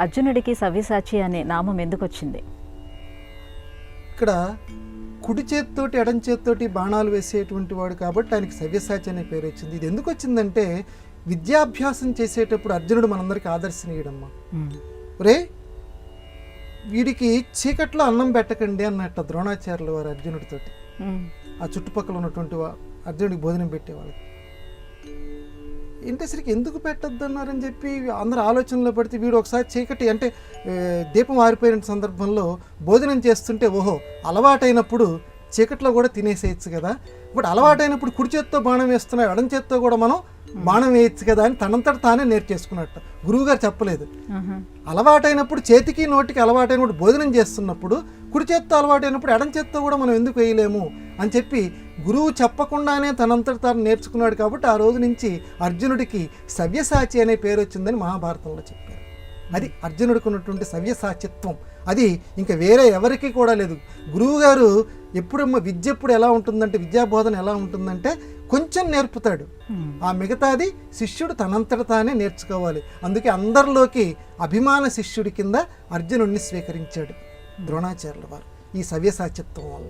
అర్జునుడికి సవ్యసాచి అనే నామం ఎందుకు వచ్చింది ఇక్కడ కుడి చేత్తోటి ఎడం చేత్తోటి బాణాలు వేసేటువంటి వాడు కాబట్టి ఆయనకి సవ్యసాచి అనే పేరు వచ్చింది. ఇది ఎందుకు వచ్చిందంటే విద్యాభ్యాసం చేసేటప్పుడు అర్జునుడు మనందరికీ ఆదర్శనీయుడమ్మా. రే వీడికి చీకట్లో అన్నం పెట్టకండి అన్నట్ట ద్రోణాచార్యులు వారు అర్జునుడితోటి. ఆ చుట్టుపక్కల ఉన్నటువంటి వా- అర్జునుడికి భోజనం పెట్టేవాళ్ళకి. ఇంటసరికి ఎందుకు పెట్టద్దు అన్నారని చెప్పి అందరు ఆలోచనలో పడితే వీడు ఒకసారి చీకటి అంటే దీపం ఆరిపోయిన సందర్భంలో భోజనం చేస్తుంటే ఓహో అలవాటైనప్పుడు చీకట్లో కూడా తినేసేయచ్చు కదా. బట్ అలవాటైనప్పుడు కుడి చేత్తో బాణం వేస్తున్నాడు ఎడం చేత్తో కూడా మనం బాణం వేయచ్చు కదా అని తనంతట తానే నేర్చేసుకున్నట్టు. గురువుగారు చెప్పలేదు. ఆహా. అలవాటైనప్పుడు చేతికి నోటికి అలవాటైనప్పుడు భోజనం చేస్తున్నప్పుడు కుడి చేత్తో అలవాటైనప్పుడు ఎడం చేత్తో కూడా మనం ఎందుకు వేయలేము అని చెప్పి గురువు చెప్పకుండానే తనంతట తాను నేర్చుకున్నాడు కాబట్టి ఆ రోజు నుంచి అర్జునుడికి సవ్యసాచి అనే పేరు వచ్చిందని మహాభారతంలో చెప్పారు. అది అర్జునుడికి ఉన్నటువంటి సవ్యసాచిత్వం అది ఇంకా వేరే ఎవరికి కూడా లేదు. గురువు గారు ఎప్పుడమ్మ విద్య ఎప్పుడు ఎలా ఉంటుందంటే విద్యాబోధన ఎలా ఉంటుందంటే కొంచెం నేర్పుతాడు. ఆ మిగతాది శిష్యుడు తనంతట తానే నేర్చుకోవాలి. అందుకే అందరిలోకి అభిమాన శిష్యుడి కింద అర్జునుడిని స్వీకరించాడు ద్రోణాచార్యుల వారు. ఈ సవ్యసాచిత్వం వల్ల.